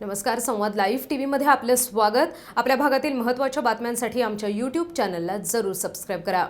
नमस्कार संवाद live T व्हीमध्ये आपलं स्वागत. आपल्या भागातील महत्त्वाच्या बातम्यांसाठी आमच्या यूट्यूब चॅनलला जरूर सबस्क्राईब करा.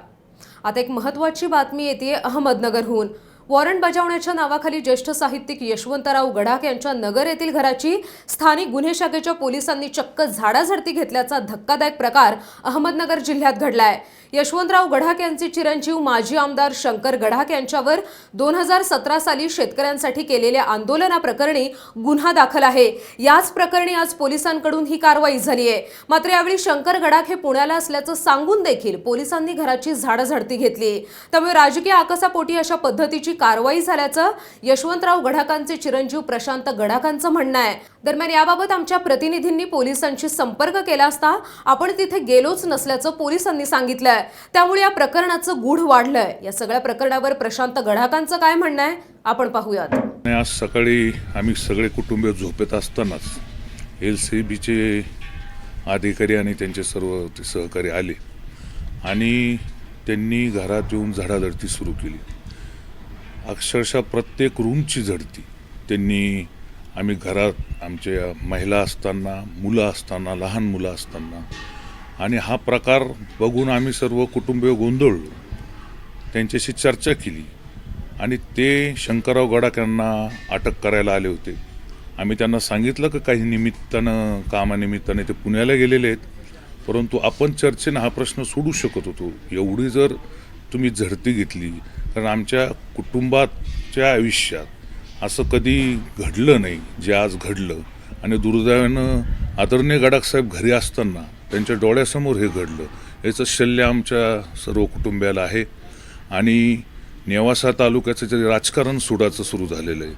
आता एक महत्त्वाची बातमी येते अहमदनगरहून. वॉरंट बजावण्याच्या नावाखाली ज्येष्ठ साहित्यिक यशवंतराव गडाख यांच्या नगर येथील घराची स्थानिक गुन्हे शाखेच्या पोलिसांनी चक्क झाडाझडती घेतल्याचा धक्कादायक प्रकार अहमदनगर जिल्ह्यात घडला आहे यशवंतराव गडाख यांचे चिरंजीव माजी आमदार शंकर गडाख यांच्यावर दोन हजार सतरा साली शेतकऱ्यांसाठी केलेल्या आंदोलनाप्रकरणी गुन्हा दाखल आहे. याच प्रकरणी आज पोलिसांकडून ही कारवाई झाली आहे. मात्र यावेळी शंकर गडाख हे पुण्याला असल्याचं सांगून देखील पोलिसांनी घराची झाडाझडती घेतली. त्यामुळे राजकीय आकसापोटी अशा पद्धतीची कारवाई झाल्याचं यशवंतराव गडाखांचे चिरंजीव प्रशांत गडाखांचं म्हणणं आहे. दरम्यान याबाबत आमच्या प्रतिनिधींनी पोलिसांशी संपर्क केला असता आपण तिथे गेलोच नसल्याचं पोलिसांनी सांगितलंय. त्यामुळे या प्रकरणाचं गूढ वाढलंय. या सगळ्या प्रकरणावर प्रशांत गडाकांचं काय म्हणणं आहे? आपण पाहूयात. आज सकाळी आम्ही सगळे कुटुंबीय झोपेत असतानाच एल सी बीचे अधिकारी आणि त्यांचे सर्व ते सहकारी आले आणि त्यांनी घरात येऊन झाडाझडती सुरू केली. अक्षरशः प्रत्येक रूमची झडती. त्यांनी आम्ही घरात आमच्या महिला असताना मुलं असताना लहान मुलं असताना आणि हा प्रकार बघून आम्ही सर्व कुटुंबीय गोंधळलो त्यांच्याशी चर्चा केली. आणि ते शंकरराव गडाख यांना अटक करायला आले होते. आम्ही त्यांना सांगितलं की काही निमित्तानं कामानिमित्ताने ते पुण्याला गेलेले आहेत. परंतु आपण चर्चेनं हा प्रश्न सोडू शकत होतो. एवढी जर तुम्ही झडती घेतली कारण आमच्या कुटुंबाच्या आयुष्यात असं कधी घडलं नाही जे आज घडलं. आणि दुर्दैवानं आदरणीय गडाख साहेब घरी असताना त्यांच्या डोळ्यासमोर हे घडलं. याचं शल्य आमच्या सर्व कुटुंबियाला आहे. आणि नेवासा तालुक्याचं जे राजकारण सुडाचं सुरू झालेलं आहे.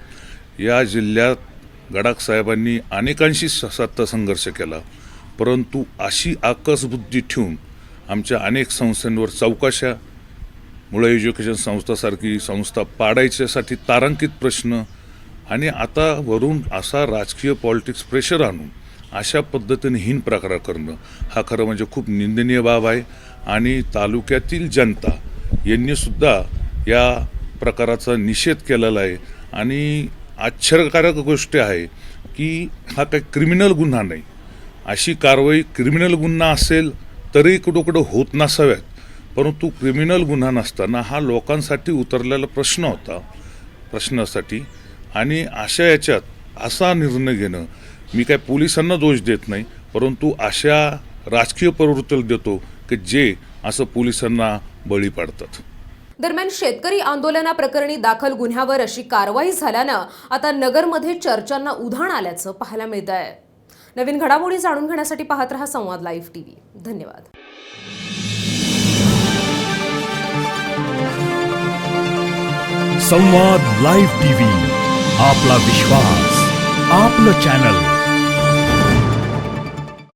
या जिल्ह्यात गडाख साहेबांनी अनेकांशी स- सत्ता संघर्ष केला. परंतु अशी आकसबुद्धी ठेवून आमच्या अनेक संस्थांवर चौकशा मुळे एज्युकेशन संस्थासारखी संस्था पाडायच्यासाठी तारांकित प्रश्न आणि आता वरून असा राजकीय पॉलिटिक्स प्रेशर आणून अशा पद्धतीने हीन प्रकार करणं हा खरं म्हणजे खूप निंदनीय बाब आहे. आणि तालुक्यातील जनता यांनीसुद्धा या प्रकाराचा निषेध केलेला आहे. आणि आश्चर्यकारक गोष्ट आहे की हा काही क्रिमिनल गुन्हा नाही. अशी कारवाई क्रिमिनल गुन्हा असेल तरी कुठं कुठं होत नसाव्यात. परंतु क्रिमिनल गुन्हा नसताना हा लोकांसाठी उतरलेला प्रश्न होता प्रश्नासाठी. आणि अशा याच्यात असा निर्णय घेणं मी काय पोलिसांना दोष देत नाही परंतु अशा राजकीय प्रवृत्तीला देतो की जे असं पोलिसांना बळी पाडतात. दरम्यान शेतकरी आंदोलनाप्रकरणी दाखल गुन्ह्यावर अशी कारवाई झाल्यानं आता नगरमध्ये चर्चांना उधाण आल्याचं पाहायला मिळत आहे नवीन घडामोडी जाणून घेण्यासाठी पाहत रहा संवाद लाईव्ह टीव्ही. धन्यवाद. संवाद लाईव्ह टीव्ही आपला विश्वास आपलं चॅनल.